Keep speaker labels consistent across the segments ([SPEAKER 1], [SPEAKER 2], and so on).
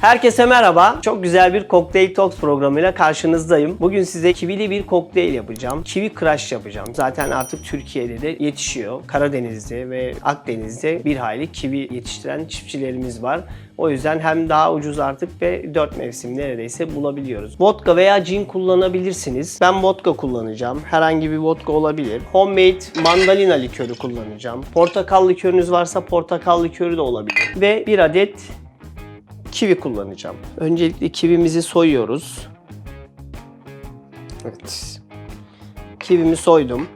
[SPEAKER 1] Herkese merhaba. Çok güzel bir Cocktail Talks programıyla karşınızdayım. Bugün size kivili bir kokteyl yapacağım. Kivi crush yapacağım. Zaten artık Türkiye'de de yetişiyor. Karadeniz'de ve Akdeniz'de bir hayli kivi yetiştiren çiftçilerimiz var. O yüzden hem daha ucuz artık ve 4 mevsim neredeyse bulabiliyoruz. Vodka veya gin kullanabilirsiniz. Ben vodka kullanacağım. Herhangi bir vodka olabilir. Homemade mandalina likörü kullanacağım. Portakal likörünüz varsa portakal likörü de olabilir. Ve bir adet kivi kullanacağım. Öncelikle kivimizi soyuyoruz. Evet. Kivimi soydum.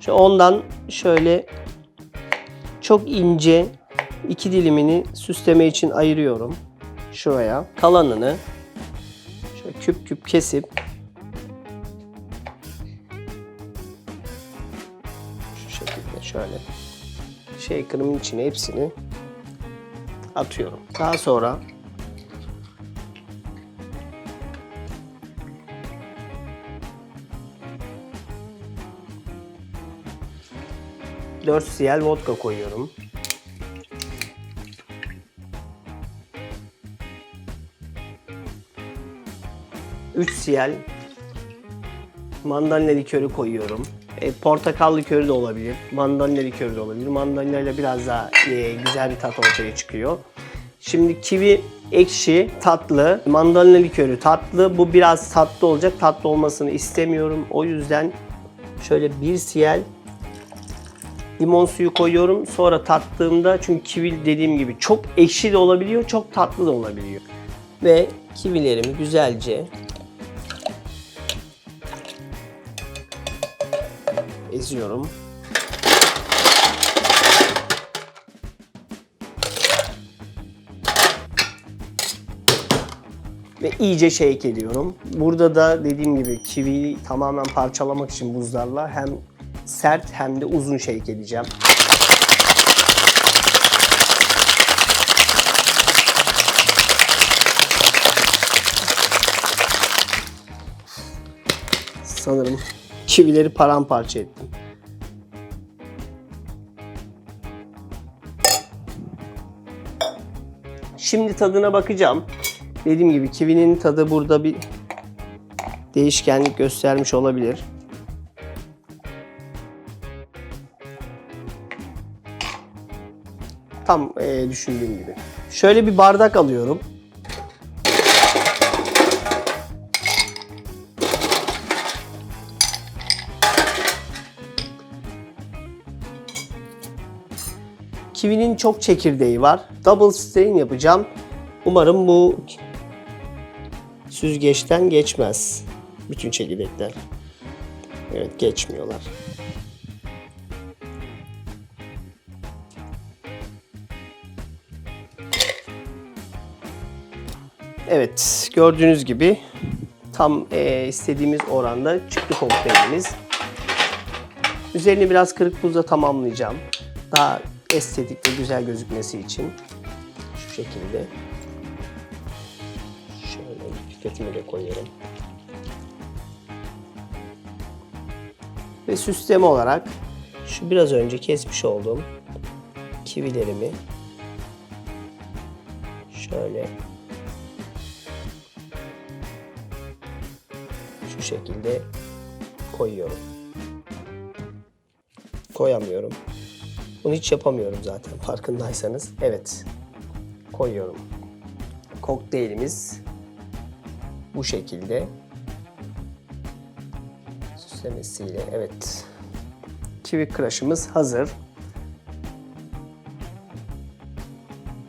[SPEAKER 1] Şu ondan şöyle çok ince iki dilimini süsleme için ayırıyorum. Şuraya. Kalanını şöyle küp küp kesip şu şekilde şöyle shaker'ımın içine hepsini atıyorum. Daha sonra 4 cl vodka koyuyorum. Üç cl mandalina likörü koyuyorum. E, portakal likörü de olabilir. Mandalina likörü de olabilir. Mandalina ile biraz daha e, güzel bir tat ortaya çıkıyor. Şimdi kivi ekşi, tatlı. Mandalina likörü tatlı. Bu biraz tatlı olacak. Tatlı olmasını istemiyorum. O yüzden şöyle bir cl limon suyu koyuyorum. Sonra tattığımda çünkü kivi dediğim gibi çok ekşi de olabiliyor, çok tatlı da olabiliyor. Ve kivilerimi güzelce eziyorum. Ve iyice shake ediyorum. Burada da dediğim gibi kiviyi tamamen parçalamak için buzlarla hem sert hem de uzun shake edeceğim. Sanırım kivileri paramparça ettim. Şimdi tadına bakacağım. Dediğim gibi kivinin tadı burada bir değişkenlik göstermiş olabilir. Tam e, düşündüğüm gibi. Şöyle bir bardak alıyorum. Kivinin çok çekirdeği var. Double strain yapacağım. Umarım bu süzgeçten geçmez. Bütün çekirdekler. Evet geçmiyorlar. Evet gördüğünüz gibi tam e, istediğimiz oranda çıktı kokteylimiz. Üzerini biraz kırık buzla tamamlayacağım. Daha estetik ve güzel gözükmesi için. Şu şekilde. Şöyle tüketime de koyuyorum. Ve süsleme olarak şu biraz önce kesmiş olduğum kivilerimi şöyle şu şekilde koyuyorum. Koyamıyorum. Bunu hiç yapamıyorum zaten farkındaysanız. Evet. Koyuyorum. Kokteylimiz bu şekilde süslemesiyle evet. Kivi crush'ımız hazır.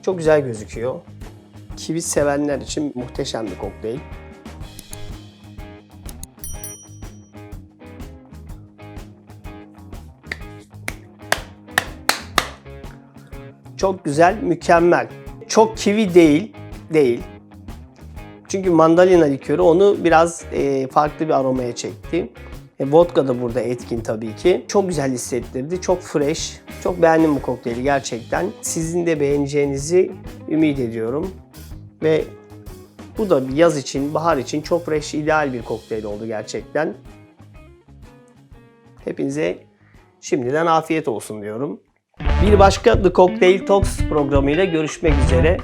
[SPEAKER 1] Çok güzel gözüküyor. Kivi sevenler için muhteşem bir kokteyl. Çok güzel, mükemmel. Çok kivi değil, değil. Çünkü mandalina likörü onu biraz e, farklı bir aromaya çekti. E, vodka da burada etkin tabii ki. Çok güzel hissettirdi, çok fresh. Çok beğendim bu kokteyli gerçekten. Sizin de beğeneceğinizi ümit ediyorum. Ve bu da yaz için, bahar için çok fresh, ideal bir kokteyl oldu gerçekten. Hepinize şimdiden afiyet olsun diyorum. Bir başka The Cocktail Talks programıyla görüşmek üzere.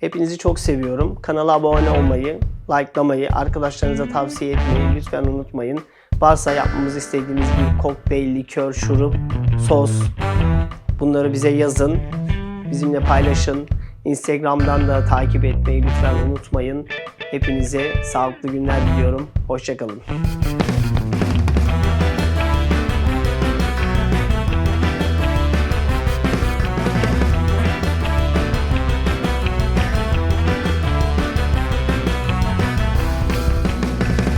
[SPEAKER 1] Hepinizi çok seviyorum. Kanala abone olmayı, likelamayı, arkadaşlarınıza tavsiye etmeyi lütfen unutmayın. Varsa yapmamızı istediğiniz bir kokteyl, likör, şurup, sos bunları bize yazın. Bizimle paylaşın. Instagram'dan da takip etmeyi lütfen unutmayın. Hepinize sağlıklı günler diliyorum. Hoşçakalın.